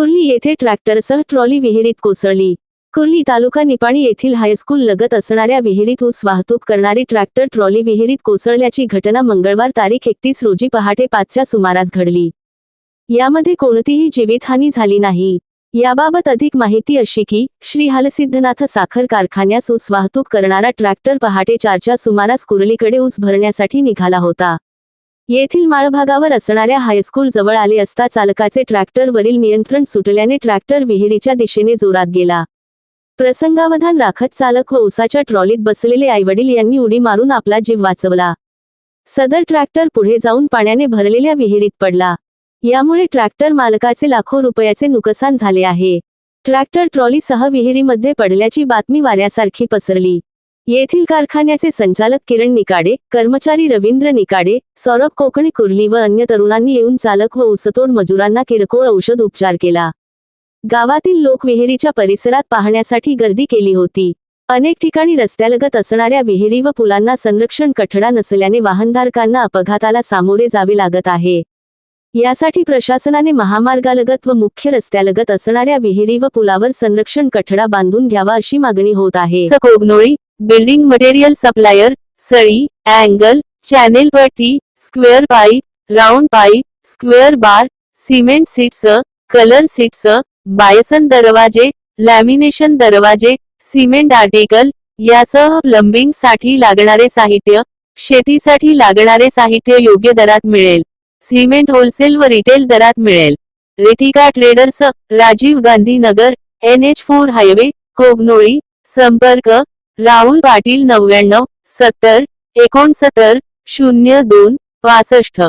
कुर्ली येथे ट्रॅक्टरसह ट्रॉली विहिरीत कोसळली. कुर्ली तालुका निपाणी येथील हायस्कूल लगत असणाऱ्या विहिरीत ऊस वाहतूक करणारी ट्रॅक्टर ट्रॉली विहिरीत कोसळल्याची घटना मंगळवार तारीख एकतीस रोजी पहाटे पाचच्या सुमारास घडली. यामध्ये कोणतीही जीवितहानी झाली नाही. याबाबत अधिक माहिती अशी की श्री हलसिद्धनाथ साखर कारखान्यास ऊस वाहतूक करणारा ट्रॅक्टर पहाटे चारच्या सुमारास कुर्लीकडे ऊस भरण्यासाठी निघाला होता. येथील माळभागावर असणाऱ्या हायस्कूल जवळ आले असता चालकाचे ट्रॅक्टरवरील नियंत्रण सुटल्याने ट्रॅक्टर विहिरीच्या दिशेने जोरात गेला. प्रसंगावधान राखत चालक व उसाच्या ट्रॉलीत बसलेले आईवडील यांनी उडी मारून आपला जीव वाचवला. सदर ट्रॅक्टर पुढे जाऊन पाण्याने भरलेल्या विहिरीत पडला. यामुळे ट्रॅक्टर मालकाचे लाखो रुपयाचे नुकसान झाले आहे. ट्रॅक्टर ट्रॉलीसह विहिरीमध्ये पडल्याची बातमी वाऱ्यासारखी पसरली. येथील कारखान्याचे संचालक किरण निकाडे कर्मचारी रवींद्र निकाडे सौरभ कोकणे कुर्ली व अन्य तरुणांनी येऊन चालक व उसतोड मजुरांना किरकोळ औषध उपचार केला. गावातील लोक विहिरीच्या परिसरात पाहण्यासाठी गर्दी केली होती. अनेक ठिकाणी रस्त्यालगत असणाऱ्या विहिरी व पुलांना संरक्षण कठडा नसल्याने वाहनधारकांना अपघाताला सामोरे जावे लागत आहे. यासाठी प्रशासनाने महामार्गालगत व मुख्य रस्त्यालगत असणाऱ्या विहिरी व पुलावर संरक्षण कठडा बांधून घ्यावा अशी मागणी होत आहे. कोगनोळी बिल्डिंग मटेरियल सप्लायर सळी अँगल चॅनेल पट्टी square pipe round pipe square bar cement sheets colour sheets Bison दरवाजे लॅमिनेशन दरवाजे सिमेंट आर्टिकल यासह प्लंबिंगसाठी लागणारे साहित्य शेतीसाठी लागणारे साहित्य योग्य दरात मिळेल. सिमेंट होलसेल व रिटेल दरात मिळेल. Ritika traders Rajiv Gandhi Nagar N H four highway Kognoli संपर्क राहुल पाटील नव्याण्णव सत्तर एकोणसत्तर शून्य दोन पासष्ट.